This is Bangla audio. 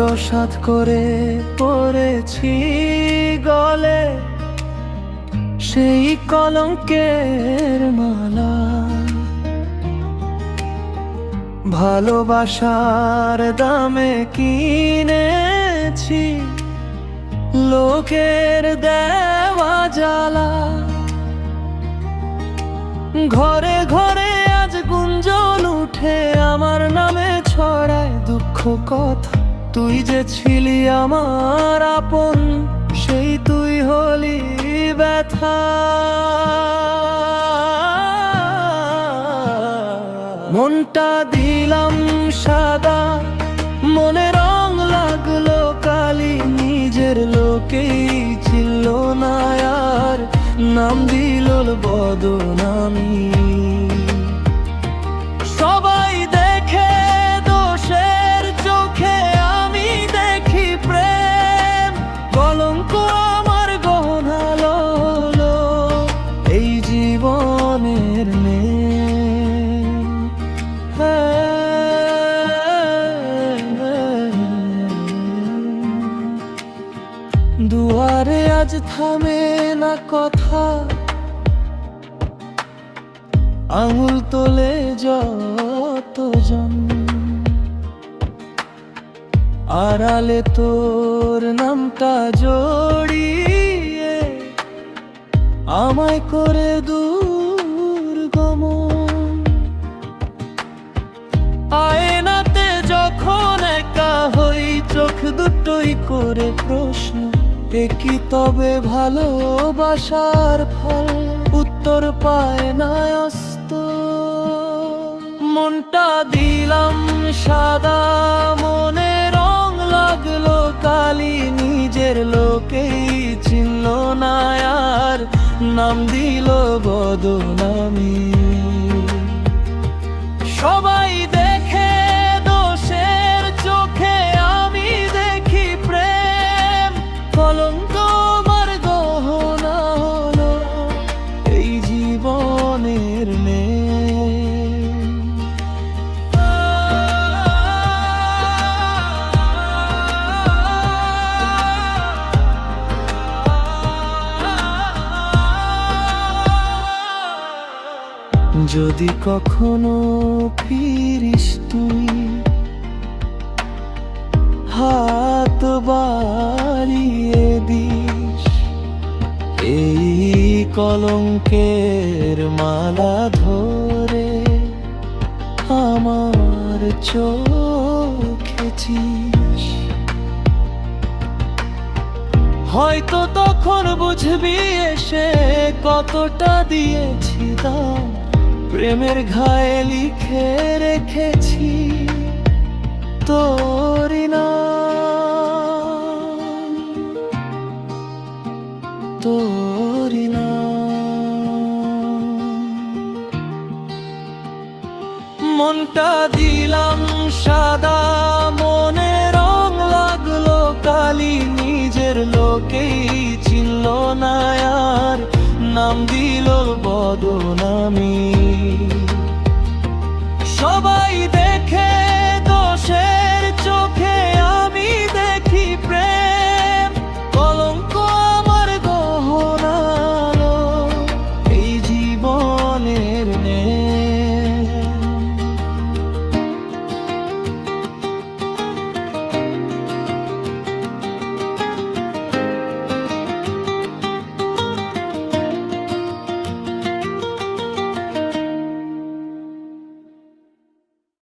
সাথ করে পড়েছি গলে, সেই কলঙ্কের মালা। ভালোবাসার দামে কিনেছি লোকের দেওয়া জ্বালা ঘরে ঘরে আজ গুঞ্জন উঠে আমার নামে ছড়ায় দুঃখ কথা। তুই যে ছিলি আমার আপন, সেই তুই হলি ব্যথা। মনটা দিলাম সাদা, মনে রং লাগল কালি, নিজের লোকেই ছিল না আর। নাম দিল বদনামি। দুয়ারে আজ থামে না কথা। আঙুল তোলে যতজন। আড়ালে তোর নামটা জড়িয়ে আমায় করে দূর গমন। আয়নাতে যখন একা হই, চোখ দুটোই করে প্রশ্ন। এ কি তবে ভালোবাসার ফল? উত্তর পায় না অস্ত মনটা দিলাম সাদা, মনে রং লাগল কালি, নিজের লোকেই চিনল না আর, নাম দিল বদনামি। যদি কখনো ফিরিস তুই, হাত বাড়িয়ে দিস। এই কলঙ্কের মালা ধরে আমার চোখেছিস হয়তো তখন বুঝবি এসে কতটা দিয়েছি দাম। প্রেমের ঘায়ে লিখে রেখেছি তোরি নাম। মনটা দিলাম সাদা, মনে রং লাগল কালি, নিজের লোকেই চিনল না আর। নাম দিল বদনামি। সবাই